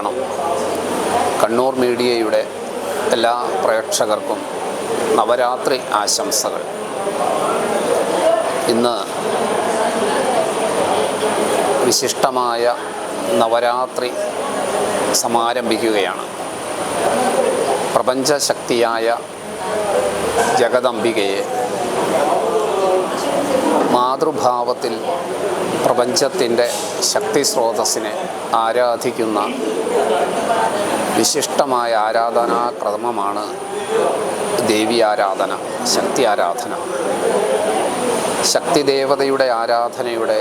കാരണം കണ്ണൂർ മീഡിയയുടെ എല്ലാ പ്രേക്ഷകർക്കും നവരാത്രി ആശംസകൾ. ഇന്ന് വിശിഷ്ടമായ നവരാത്രി സമാരംഭിക്കുകയാണ്. പ്രപഞ്ചശക്തിയായ ജഗദംബികയെ മാതൃഭാവത്തിൽ പ്രപഞ്ചത്തിന്റെ ശക്തി സ്രോതസ്സിനെ ആരാധിക്കുന്ന വിശിഷ്ടമായ ആരാധനാക്രമമാണ് ദേവി ആരാധന ശക്തി ആരാധന. ശക്തിദേവതയുടെ ആരാധനയുടെ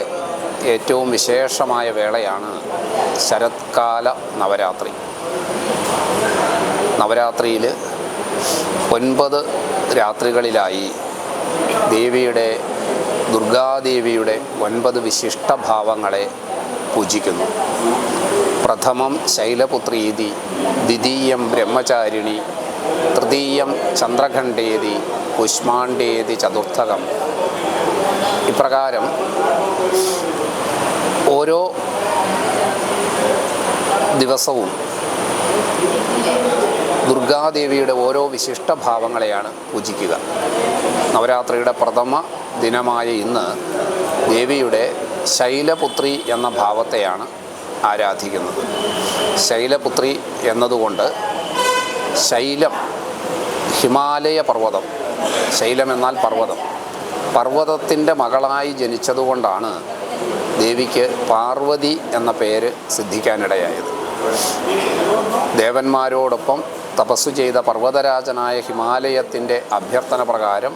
ഏറ്റവും വിശേഷമായ വേളയാണ് ശരത്കാല നവരാത്രി. നവരാത്രിയിൽ ഒൻപത് രാത്രികളിലായി ദേവിയുടെ ദുർഗാദേവിയുടെ ഒൻപത് വിശിഷ്ടഭാവങ്ങളെ പൂജിക്കുന്നു. പ്രഥമം ശൈലപുത്രീതി ദ്വിതീയം ബ്രഹ്മചാരിണി തൃതീയം ചന്ദ്രഖണ്ഡേതി കുഷ്മാണ്ഡേതി ചതുർത്ഥകം. ഇപ്രകാരം ഓരോ ദിവസവും ദുർഗാദേവിയുടെ ഓരോ വിശിഷ്ട ഭാവങ്ങളെയാണ് പൂജിക്കുക. നവരാത്രിയുടെ പ്രഥമ ദിനമായ ഇന്ന് ദേവിയുടെ ശൈലപുത്രി എന്ന ഭാവത്തെയാണ് ആരാധിക്കുന്നത്. ശൈലപുത്രി എന്നതുകൊണ്ട് ശൈലം ഹിമാലയ പർവതം ശൈലം എന്നാൽ പർവതം പർവതത്തിന്റെ മകളായി ജനിച്ചതുകൊണ്ടാണ് ദേവിക്ക് പാർവതി എന്ന പേര് സിദ്ധിക്കാനിടയായത്. ദേവന്മാരോടൊപ്പം തപസ്സു ചെയ്ത പർവതരാജനായ ഹിമാലയത്തിന്റെ അഭ്യർത്ഥന പ്രകാരം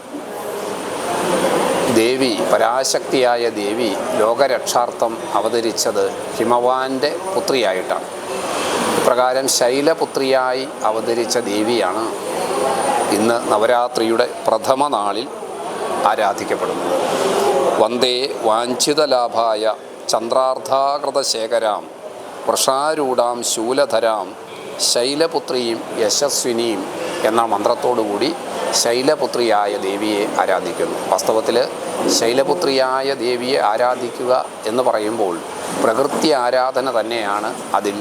ദേവി പരാശക്തിയായ ദേവി ലോകരക്ഷാർത്ഥം അവതരിച്ചത് ഹിമവാന്റെ പുത്രിയായിട്ടാണ്. ഇപ്രകാരം ശൈലപുത്രിയായി അവതരിച്ച ദേവിയാണ് ഇന്ന് നവരാത്രിയുടെ പ്രഥമ നാളിൽ ആരാധിക്കപ്പെടുന്നത്. വന്ദേ വാഞ്ചിതലാഭായ ചന്ദ്രാർദ്ധാകൃതശേഖരാം വൃഷാരൂഢാം ശൂലധരാം ശൈലപുത്രിയും യശസ്വിനിയും എന്ന മന്ത്രത്തോടുകൂടി ശൈലപുത്രിയായ ദേവിയെ ആരാധിക്കുന്നു. വാസ്തവത്തിൽ ശൈലപുത്രിയായ ദേവിയെ ആരാധിക്കുക എന്ന് പറയുമ്പോൾ പ്രകൃതി ആരാധന തന്നെയാണ് അതിൽ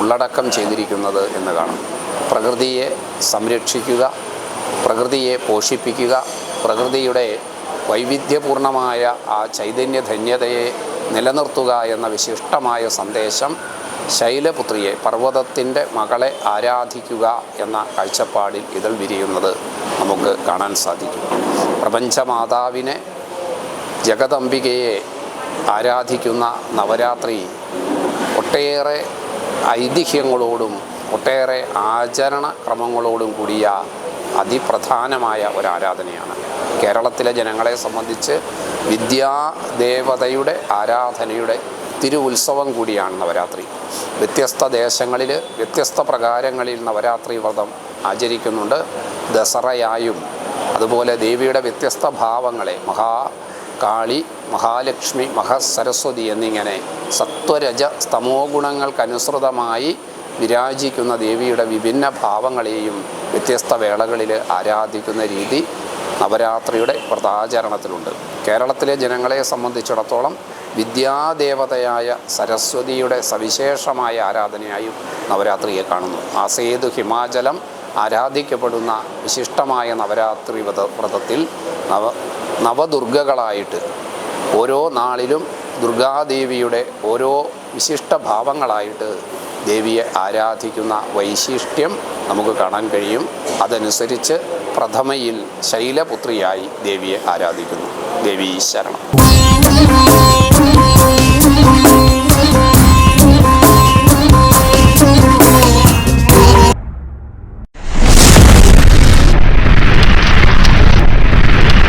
ഉള്ളടക്കം ചെയ്തിരിക്കുന്നത് എന്ന് കാണാം. പ്രകൃതിയെ സംരക്ഷിക്കുക പ്രകൃതിയെ പോഷിപ്പിക്കുക പ്രകൃതിയുടെ വൈവിധ്യപൂർണമായ ആ ചൈതന്യധന്യതയെ നിലനിർത്തുക എന്ന വിശിഷ്ടമായ സന്ദേശം ശൈലപുത്രിയെ പർവതത്തിന്റെ മകളെ ആരാധിക്കുക എന്ന കാഴ്ചപ്പാടിൽ ഇതൾ വിരിയുന്നത് നമുക്ക് കാണാൻ സാധിക്കും. പ്രപഞ്ചമാതാവിനെ ജഗദംബികയെ ആരാധിക്കുന്ന നവരാത്രി ഒട്ടേറെ ഐതിഹ്യങ്ങളോടും ഒട്ടേറെ ആചരണ ക്രമങ്ങളോടും കൂടിയ അതിപ്രധാനമായ ഒരു ആരാധനയാണ് കേരളത്തിലെ ജനങ്ങളെ സംബന്ധിച്ച് വിദ്യാദേവതയുടെ ആരാധനയുടെ തിരു ഉത്സവം കൂടിയാണ് നവരാത്രി. വ്യത്യസ്ത ദേശങ്ങളിൽ വ്യത്യസ്ത പ്രകാരങ്ങളിൽ നവരാത്രി വ്രതം ആചരിക്കുന്നുണ്ട്. ദസറയായും അതുപോലെ ദേവിയുടെ വ്യത്യസ്ത ഭാവങ്ങളെ മഹാ കാളി മഹാലക്ഷ്മി മഹാസരസ്വതി എന്നിങ്ങനെ സത്വരജ സ്തമോ ഗുണങ്ങൾക്കനുസൃതമായി വിരാജിക്കുന്ന ദേവിയുടെ വിഭിന്ന ഭാവങ്ങളെയും വ്യത്യസ്ത വേളകളിൽ ആരാധിക്കുന്ന രീതി നവരാത്രിയുടെ വ്രതാചരണത്തിലുണ്ട്. കേരളത്തിലെ ജനങ്ങളെ സംബന്ധിച്ചിടത്തോളം വിദ്യാദേവതയായ സരസ്വതിയുടെ സവിശേഷമായ ആരാധനയായും നവരാത്രിയെ കാണുന്നു. ആസേതു ഹിമാചലം ആരാധിക്കപ്പെടുന്ന വിശിഷ്ടമായ നവരാത്രി വ്രത വ്രതത്തിൽ നവ നവദുർഗകളായിട്ട് ഓരോ നാളിലും ദുർഗാദേവിയുടെ ഓരോ വിശിഷ്ട ഭാവങ്ങളായിട്ട് ദേവിയെ ആരാധിക്കുന്ന വൈശിഷ്ട്യം നമുക്ക് കാണാൻ കഴിയും. അതനുസരിച്ച് പ്രഥമയിൽ ശൈലപുത്രിയായി ദേവിയെ ആരാധിക്കുന്നു. ദേവി ശരണം.